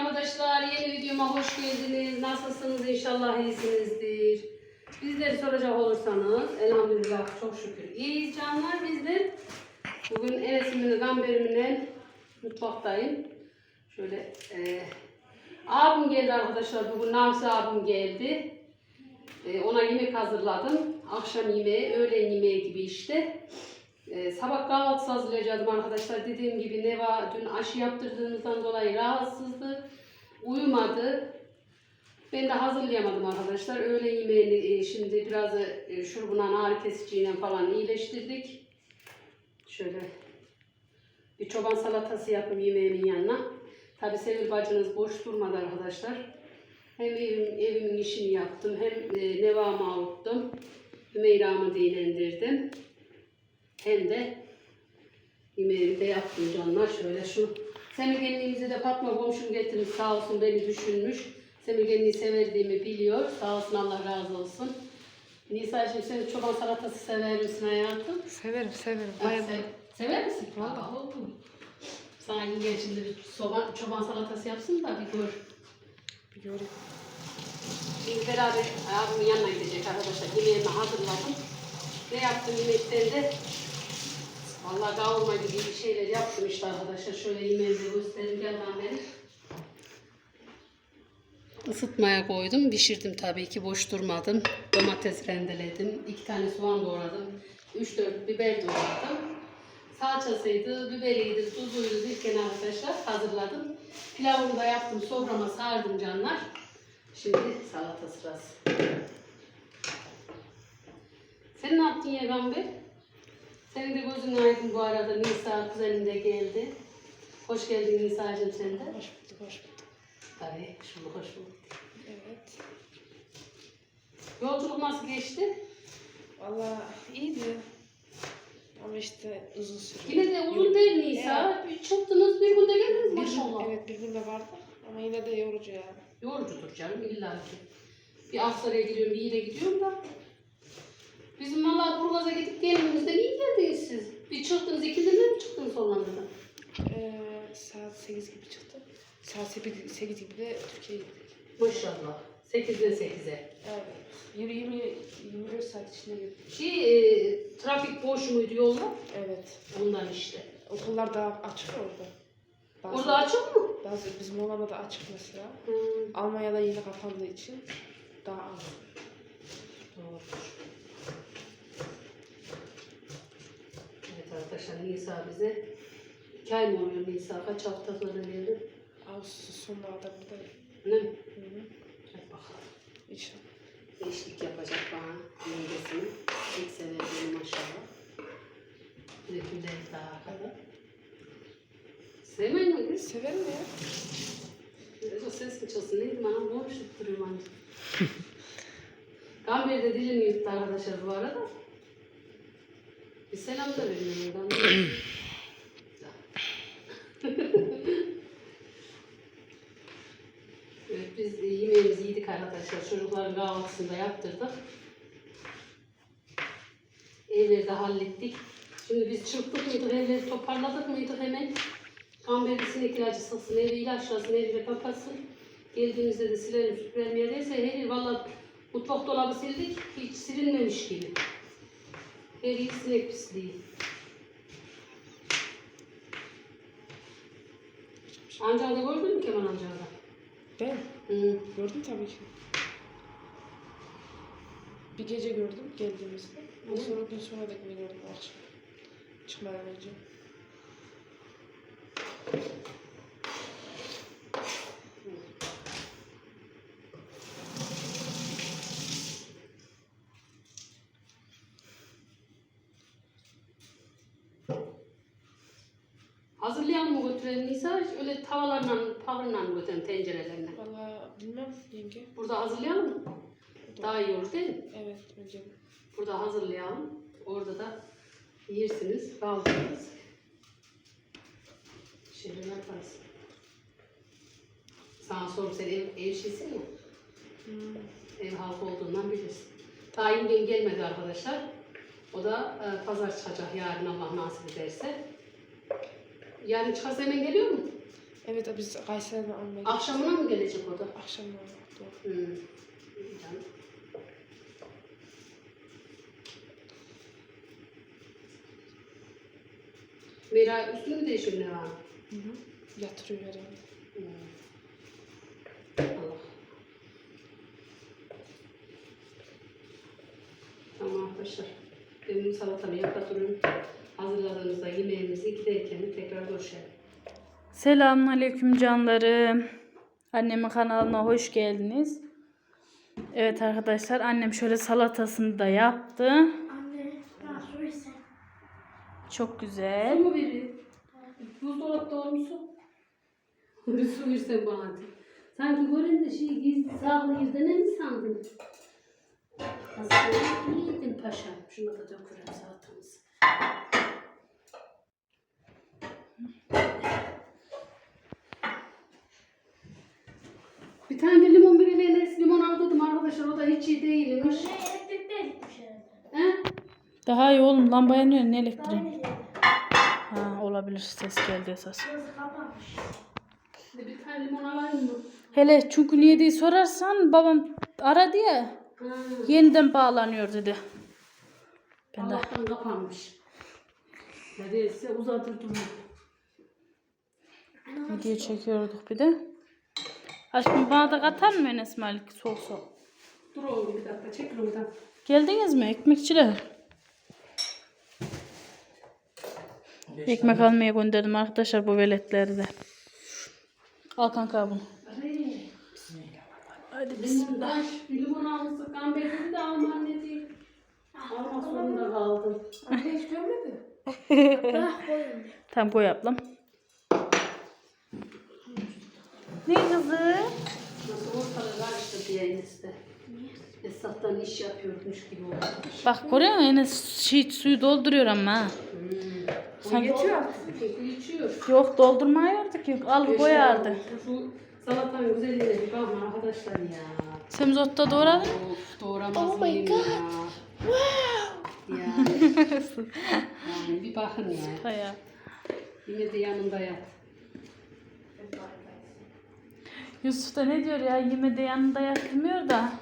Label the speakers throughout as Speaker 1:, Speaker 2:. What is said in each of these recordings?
Speaker 1: arkadaşlar. Yeni videoma hoş geldiniz. Nasılsınız? İnşallah iyisinizdir. Bizleri soracak olursanız elhamdülillah çok şükür iyiyiz canlar bizler. Bugün Enes'imin gamberimle mutfaktayım. Şöyle e, abim geldi arkadaşlar. Bugün Nafsi abim geldi. E, ona yemek hazırladım. Akşam yemeği, öğlen yemeği gibi işte. Ee, sabah kahvaltısı hazırlayacaktım arkadaşlar. Dediğim gibi Neva dün aşı yaptırdığımızdan dolayı rahatsızdı. Uyumadı. Ben de hazırlayamadım arkadaşlar. Öğle yemeğini e, şimdi biraz e, şurubuna ağrı kesiciyle falan iyileştirdik. Şöyle bir çoban salatası yapayım yemeğimin yanına. Tabi Sevil bacınız boş durmadı arkadaşlar. Hem evim, evimin işini yaptım hem e, Neva'mı avuttum. Hümeyra'mı dinlendirdim. Hem de yemeğimi de yaptım canlar. Şöyle şu semirgenliğimizi de Fatma komşum getirmiş sağ olsun beni düşünmüş. Semirgenliği severdiğimi biliyor. Sağ olsun Allah razı olsun. Nisa'cığım sen çoban salatası sever misin hayatım?
Speaker 2: Severim severim. Bayağı
Speaker 1: se- sever misin? Aa, oldu. Sana yenge şimdi bir soba, çoban salatası yapsın da bir gör.
Speaker 2: bir göreyim.
Speaker 1: Şimdi beraber abimin yanına gidecek arkadaşlar. Yemeğimi hazırladım. Ne yaptım yemekten de? Vallahi kavurma gibi bir şeyler yaptım işte arkadaşlar. Şöyle yemeğimi göstereyim gel lan beni. Isıtmaya koydum. Pişirdim tabii ki. Boş durmadım. Domates rendeledim. iki tane soğan doğradım. 3-4 biber doğradım. Salçasıydı, biberiydi, tuzuydu derken arkadaşlar hazırladım. Pilavımı da yaptım. Soframa sardım canlar. Şimdi salata sırası. Sen ne yaptın ya Gamber? Senin de gözün aydın bu arada. Nisa kuzenin de geldi. Hoş geldin Nisa'cığım sen de.
Speaker 2: Hoş bulduk hoş bulduk.
Speaker 1: Tabii, şunu hoş bulduk.
Speaker 2: Evet.
Speaker 1: Yolculuk nasıl geçti?
Speaker 2: Valla iyiydi. Ama işte uzun sürüyor.
Speaker 1: Yine de uzun değil Nisa. Bir çıktınız bir günde geldiniz
Speaker 2: Bir gün,
Speaker 1: maşallah.
Speaker 2: evet bir gün de vardı. Ama yine de yorucu yani.
Speaker 1: Yorucudur canım illa ki. Bir Aksaray'a gidiyorum, bir yere gidiyorum da. Bizim valla Burgaz'a gidip geldiğimizde iyi geldiniz siz. Bir çıktınız, ikizinde mi çıktınız Hollanda'dan?
Speaker 2: Ee, saat 8 gibi çıktı. Saat 8, 8 gibi de Türkiye'ye gittik.
Speaker 1: Maşallah. 8'den 8'e.
Speaker 2: Evet. 20, 20, 24 saat içinde gittik.
Speaker 1: Şey, e, trafik boş muydu yolda?
Speaker 2: Evet.
Speaker 1: Ondan işte.
Speaker 2: Okullar da açık orada. Bazı,
Speaker 1: Orada açık mı?
Speaker 2: Bazı bizim Hollanda'da açık mesela.
Speaker 1: Hı,
Speaker 2: Almanya'da yeni kapandığı için daha az.
Speaker 1: doğrudur. Evet arkadaşlar Nisa bize iki ay mı oluyor Nisa? Kaç hafta sonra geldi?
Speaker 2: Ağustos sonlarda buradayım.
Speaker 1: Ne?
Speaker 2: Hı hı.
Speaker 1: Hadi bakalım.
Speaker 2: İnşallah.
Speaker 1: Eşlik yapacak bana yengesini. İlk severim maşallah. Bir de tüyleri daha arkada. Sevmeyin mi kız?
Speaker 2: Severim ya.
Speaker 1: Biraz o ses çalsın neydi bana konuşup duruyor bence. Gamber de dilini yuttu arkadaşlar bu arada. Selam da vermiyor Gamber. evet biz yemeğimizi yedik arkadaşlar. Çocukların kahvaltısını da yaptırdık. Evleri de hallettik. Şimdi biz çıktık mıydık, evleri toparladık mıydık hemen. Gamber'in sinek ilacı sıksın, evi ilaçlasın, evi kapatsın. Geldiğimizde de silerim, süpürelim ya derse her yer valla mutfak dolabı sildik, hiç silinmemiş gibi. Her yer sinek pisliği. Amcanı da gördün mü Kemal amcanı da?
Speaker 2: Ben
Speaker 1: Hı.
Speaker 2: gördüm tabii ki. Bir gece gördüm geldiğimizde. Ondan sonra gün sonra da gördüm akşam. Çıkmadan önce.
Speaker 1: Nisa? Öyle tavalarla, pahırla mı götürelim tencerelerine?
Speaker 2: Valla bilmem yenge.
Speaker 1: Burada hazırlayalım mı? Daha iyi olur değil mi?
Speaker 2: Evet de.
Speaker 1: Burada hazırlayalım. Orada da yersiniz, kaldırırız. Şöyle yaparız. Sana sorum sen ev, ev şeysin ya,
Speaker 2: Hmm.
Speaker 1: ev halkı olduğundan bilirsin. Daha yengem gelmedi arkadaşlar. O da e, pazar çıkacak yarın Allah nasip ederse. Yarın çıkarsa hemen geliyor mu?
Speaker 2: Evet biz Kayseri'den almaya.
Speaker 1: Akşamına mı gelecek o da?
Speaker 2: Akşam doğru.
Speaker 1: Hmm. İyi canım. Mira üstünü değişiyor ne var?
Speaker 2: Hı hı. Yatırıyor herhalde.
Speaker 1: Hmm. Allah. Tamam arkadaşlar. Benim salatamı yapıyorum. Hazırladığımızda yemeğimizi giderken tekrar görüşelim.
Speaker 3: Selamünaleyküm canlarım. Annemin kanalına hoş geldiniz. Evet arkadaşlar annem şöyle salatasını da yaptı.
Speaker 4: Anne, su.
Speaker 3: Çok
Speaker 1: Su
Speaker 3: güzel.
Speaker 1: mu vereyim? Buzdolapta var mı su? Bir su versen bana. hadi. Sanki görünce şey gizli saklı yerden ne mi sandın? Aslında iyiydin paşam. Şunu da dökürüm salatamızı. Bir tane de limon bir Enes limon aldırdım arkadaşlar. O da hiç iyi değilmiş.
Speaker 4: Ne elektrik de gitmiş herhalde.
Speaker 1: He?
Speaker 3: Daha iyi oğlum lamba yanıyor ne elektriği? Ha olabilir ses geldi esas.
Speaker 1: Bir de tane limon alayım mı?
Speaker 3: Hele çünkü niye diye sorarsan babam aradı ya
Speaker 1: Ha.
Speaker 3: yeniden bağlanıyor dedi. Ben de
Speaker 1: Allah'tan kapanmış. Ne değilse uzatır.
Speaker 3: Video çekiyorduk bir de. Aşkım bana da katar mı Enes Malik soğuk soğuk?
Speaker 1: Dur oğlum bir dakika çekil oradan.
Speaker 3: Geldiniz mi ekmekçiler? Ekmek almaya gönderdim arkadaşlar bu veletleri de. Al kanka bunu.
Speaker 1: Hadi bismillah. Bir limon almıştık. Gamber dedi de alma anne değil. Almak zorunda kaldım.
Speaker 2: Anne hiç görmedi.
Speaker 3: Tamam koy ablam. Ne kızı?
Speaker 1: Nasıl ortalığı karıştı diye Enes'te. Esat'tan iş yapıyormuş gibi oldu.
Speaker 3: Bak görüyor musun Enes şey, suyu dolduruyor ama. ha.
Speaker 1: Sen
Speaker 2: Yetiyor artık.
Speaker 1: Çünkü içiyor.
Speaker 3: Yok doldurmuyordu ki. Al koyardı.
Speaker 1: Şu salatanın güzelliğine bir bakma arkadaşlar ya.
Speaker 3: Semizotta doğradın.
Speaker 1: Of doğramaz
Speaker 4: Oh my
Speaker 1: mıyım
Speaker 4: God.
Speaker 1: ya? Yani, yani bir bakın ya.
Speaker 3: Baya.
Speaker 1: Yine de yanında yat.
Speaker 3: Yusuf da ne diyor ya? Yeme de yanında yatmıyor da.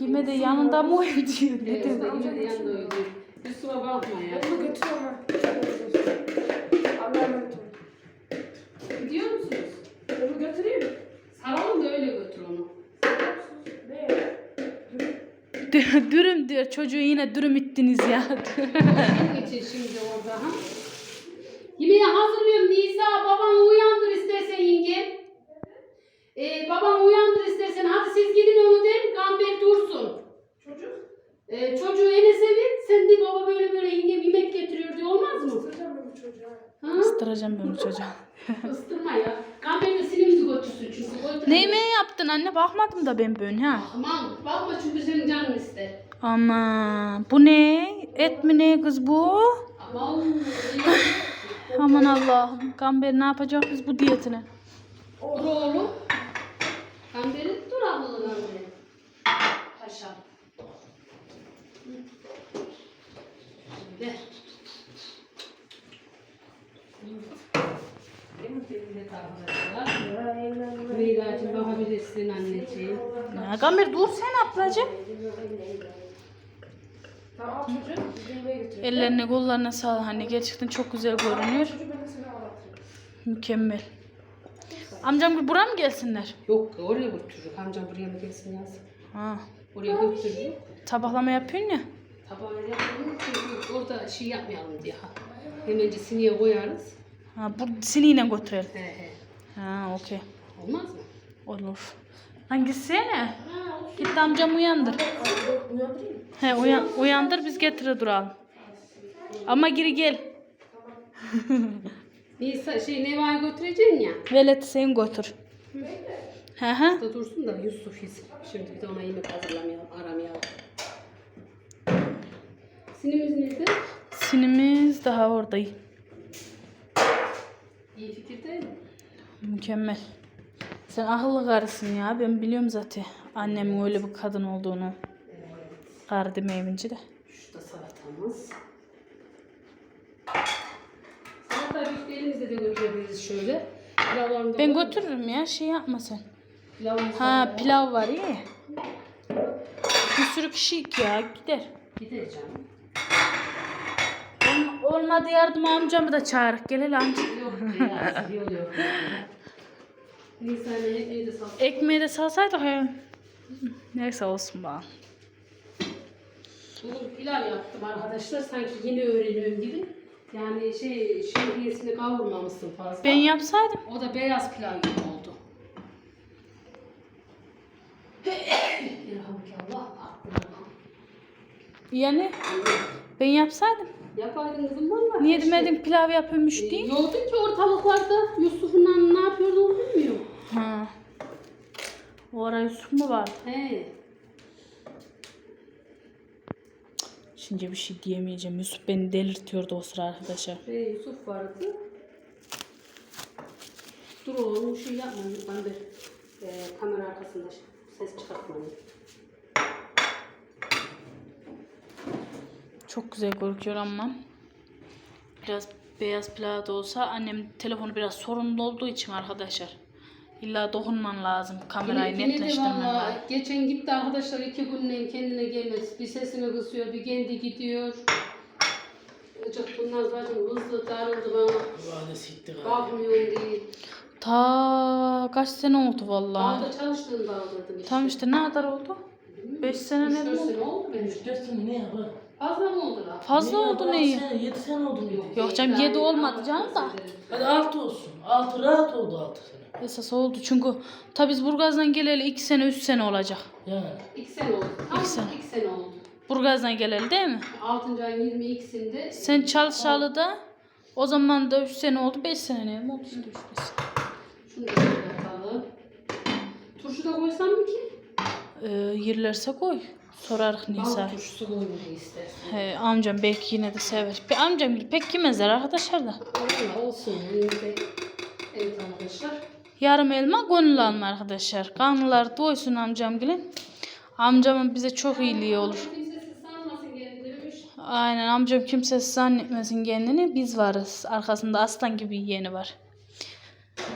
Speaker 3: Yeme de yanında mı uyuyor diyor. Ne
Speaker 1: Evet,
Speaker 3: diyor?
Speaker 1: yanında uyuyor. Yusuf'a bakma ya.
Speaker 2: Bunu götürüyorum ha. Allah'a emanet olun.
Speaker 1: Gidiyor musunuz?
Speaker 2: Onu götüreyim mi?
Speaker 1: Saralım da öyle götür onu.
Speaker 2: Ne?
Speaker 3: Dü- dürüm diyor. Çocuğu yine dürüm ittiniz ya.
Speaker 1: Geçin şimdi orada ha. Yemeği hazırlıyorum Nisa. Babanı uyandır istersen yenge. Ee, babanı uyandır istersen. Hadi siz gidin onu de. Gamber dursun.
Speaker 2: Çocuk.
Speaker 1: Ee, çocuğu Enes'e ver. Sen de baba böyle böyle yengem yemek getiriyor diye olmaz mı?
Speaker 2: Sıracağım ben bu çocuğa.
Speaker 1: Ha?
Speaker 3: Istıracağım ben bu çocuğu.
Speaker 1: Istırma ya. Gamber de götürsün çünkü.
Speaker 3: Neyime yaptın anne? Bakmadım da ben böyle ha.
Speaker 1: Aman bakma çünkü senin canın ister.
Speaker 3: Ama bu ne? Et mi ne kız bu?
Speaker 1: Aman.
Speaker 3: Aman Allah'ım. Gamber ne yapacak biz bu diyetine?
Speaker 1: Dur oğlum. Gamber'i dur ablının Gamber'i. Paşa. Ver. Miracım bakabilirsin anneciğim.
Speaker 3: Ya Gamber dur sen ablacığım. Ellerine kollarına sağlık anne. Gerçekten çok güzel görünüyor. Mükemmel. Amcam buraya mı gelsinler?
Speaker 1: Yok oraya götürürük. Amcam buraya mı gelsin yaz?
Speaker 3: Ha.
Speaker 1: Oraya götürürük.
Speaker 3: Tabaklama yapıyorsun ya.
Speaker 1: Tabağı çünkü orada şey yapmayalım diye. Hemen sineye koyarız.
Speaker 3: Ha bu siniyle götürelim.
Speaker 1: He he.
Speaker 3: Ha okey.
Speaker 1: Olmaz mı?
Speaker 3: Olur. Hangisi ne? Git amcam uyandır. He uyan, uyandır biz getire duralım. Ama geri gel.
Speaker 1: Nisa şey Neva'yı götüreceksin ya.
Speaker 3: Velet sen götür. Hı hı.
Speaker 1: Da dursun da Yusuf yesin. Şimdi bir de ona yemek hazırlamayalım, aramayalım. Sinimiz nerede?
Speaker 3: Sinimiz daha orada.
Speaker 1: İyi fikir değil mi?
Speaker 3: Mükemmel. Sen akıllı karısın ya. Ben biliyorum zaten annemin öyle bir kadın olduğunu. Karı demeyince de.
Speaker 1: Şurada salatamız. Elimizde de götürebiliriz şöyle. Pilavlarını da
Speaker 3: Ben
Speaker 1: koy.
Speaker 3: götürürüm ya şey yapma sen.
Speaker 1: Pilavımız var
Speaker 3: Ha
Speaker 1: ya.
Speaker 3: pilav var iyi. Bir sürü kişi ya gider.
Speaker 1: Gider canım.
Speaker 3: Olm- Olmadı yardım amcamı da çağırıp gel hele amca.
Speaker 1: Yok ya. Yok yok. Neyse anne ekmeği de sal.
Speaker 3: Ekmeği de salsaydık ya. Neyse olsun bana.
Speaker 1: Bugün pilav yaptım arkadaşlar. Sanki yeni öğreniyorum gibi. Yani şey şehriyesini kavurmamışsın fazla.
Speaker 3: Ben yapsaydım.
Speaker 1: O da beyaz pilav gibi oldu. Elhamdülillah.
Speaker 3: Yani ben yapsaydım.
Speaker 1: Yapaydın kızım valla.
Speaker 3: Niye demedin pilav yapıyormuş
Speaker 1: E,
Speaker 3: diye.
Speaker 1: Yordun ki ortalıklarda Yusuf'un ne yapıyordu bilmiyorum.
Speaker 3: Ha. O ara Yusuf mu var?
Speaker 1: He.
Speaker 3: Şimdi bir şey diyemeyeceğim. Yusuf beni delirtiyordu o sıra arkadaşlar.
Speaker 1: Ve Yusuf vardı. Dur oğlum şey yapma. Ben de e, kamera arkasında ses çıkartmayın.
Speaker 3: Çok güzel gözüküyor ama biraz beyaz pilav da olsa annem telefonu biraz sorunlu olduğu için arkadaşlar. İlla dokunman lazım. Kamerayı
Speaker 1: Yine- yine de
Speaker 3: netleştirmen
Speaker 1: valla
Speaker 3: lazım.
Speaker 1: Geçen gitti arkadaşlar iki günle kendine gelmez. Bir sesini kısıyor, bir kendi gidiyor. Çok bunlar zaten hızlı darıldı bana.
Speaker 2: Vade siktir abi.
Speaker 1: Kalkmıyor diye.
Speaker 3: Ta kaç sene oldu vallahi.
Speaker 1: Dağda çalıştığında aldırdım işte.
Speaker 3: Tam işte ne kadar oldu? 5 sene ne
Speaker 1: 3-4
Speaker 3: oldu?
Speaker 1: sene oldu benim.
Speaker 2: 3-4 sene ne yapar?
Speaker 1: Fazla mı oldu lan?
Speaker 3: Fazla oldu neyi?
Speaker 2: 7 sene oldu mu?
Speaker 3: Yok canım,
Speaker 1: Ben-
Speaker 3: yedi olmadı canım da.
Speaker 2: Hadi 6 olsun. 6 rahat oldu 6 sene.
Speaker 3: Esas oldu çünkü tabi biz Burgaz'dan geleli 2 sene 3 sene olacak.
Speaker 2: Yani.
Speaker 1: İki sene oldu. Tam
Speaker 3: İki sene.
Speaker 1: iki sene oldu.
Speaker 3: Burgaz'dan geleli değil mi?
Speaker 1: 6. ayın 22'sinde.
Speaker 3: Sen çalışalı da o zaman da 3 sene oldu 5 sene ne mi oldu işte 3
Speaker 1: Şunu da şöyle atalım. Turşu da koysam mı ki?
Speaker 3: ee, yerlerse koy. Sorarız Nisa.
Speaker 1: Bal turşusu koymayı istersin.
Speaker 3: He, amcam belki yine de sever. Be, amcam pek yemezler arkadaşlar da.
Speaker 1: Olsun. Evet arkadaşlar.
Speaker 3: Yarım elma gönül alma arkadaşlar. Kanlılar doysun amcam gelin. Amcamın bize çok iyiliği olur. Aynen amcam kimsesiz zannetmesin kendini. Biz varız. Arkasında aslan gibi yeğeni var.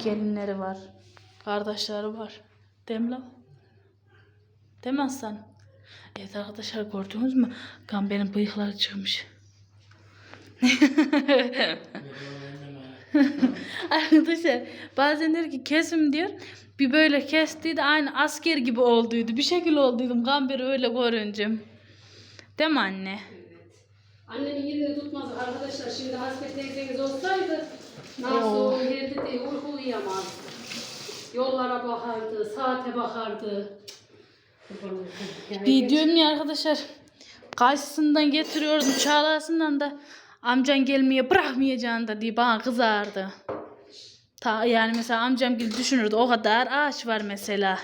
Speaker 3: Gelinleri var. Kardeşleri var. Lan? Değil mi aslan? Evet arkadaşlar gördünüz mü? Gamber'in bıyıkları çıkmış. Arkadaşlar bazen der ki kesim diyor. Bir böyle kestiydi aynı asker gibi olduydu. Bir şekil olduydum Gamber'i öyle görünce. Değil mi anne?
Speaker 1: Annemin yerini tutmaz arkadaşlar. Şimdi Hasret teyzeniz olsaydı nasıl yerdi diye uyku uyuyamaz. Yollara bakardı, saate bakardı.
Speaker 3: Diyorum ya arkadaşlar. Karşısından getiriyordum çağlasından da amcan gelmeye bırakmayacağını da diye bana kızardı. Ta, yani mesela amcam gibi düşünürdü o kadar ağaç var mesela.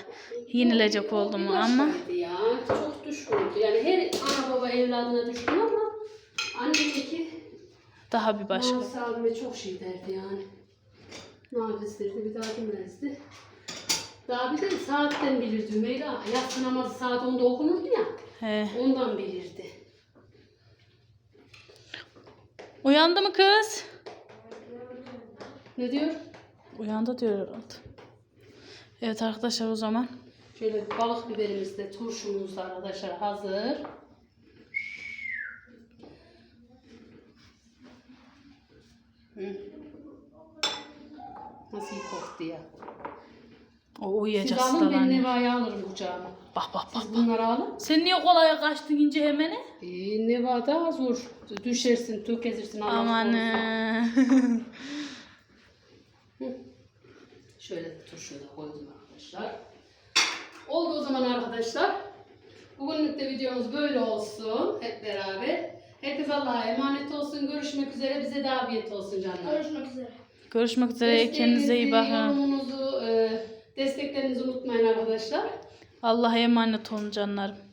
Speaker 3: Yenilecek oldu mu ama.
Speaker 1: Ya. Çok düşkündü. Yani her ana baba evladına düşkün ama anneminki
Speaker 3: Daha bir başka.
Speaker 1: Nasıl abime çok şey derdi yani. Nafiz derdi bir daha demezdi. Daha bir de saatten bilirdi Meyla. Yatsı namazı saat 10'da okunurdu ya.
Speaker 3: He.
Speaker 1: Ondan bilirdi.
Speaker 3: Uyandı mı kız?
Speaker 1: Ne diyor?
Speaker 3: Uyandı diyor herhalde. Evet arkadaşlar o zaman.
Speaker 1: Şöyle balık biberimiz de turşumuz da arkadaşlar hazır. Hı. Nasıl iyi koktu ya.
Speaker 3: Uyuyacak
Speaker 1: alın ben
Speaker 3: sıralanıyor.
Speaker 1: Neva'yı alırım kucağıma.
Speaker 3: Bak bak bak.
Speaker 1: Siz bunları alın.
Speaker 3: Sen niye kolaya kaçtın ince hemene?
Speaker 1: Ee, Neva daha zor. Düşersin, tökezirsin. Allah
Speaker 3: Aman.
Speaker 1: Şöyle turşuyu da koydum arkadaşlar. Oldu o zaman arkadaşlar. Bugünlük de videomuz böyle olsun hep beraber. Herkes Allah'a emanet olsun. Görüşmek üzere. Bize de afiyet olsun canlar.
Speaker 4: Görüşmek üzere.
Speaker 3: Görüşmek üzere. Kendinize iyi bakın.
Speaker 1: Yorumunuzu, e, desteklerinizi unutmayın arkadaşlar.
Speaker 3: Allah'a emanet olun canlarım.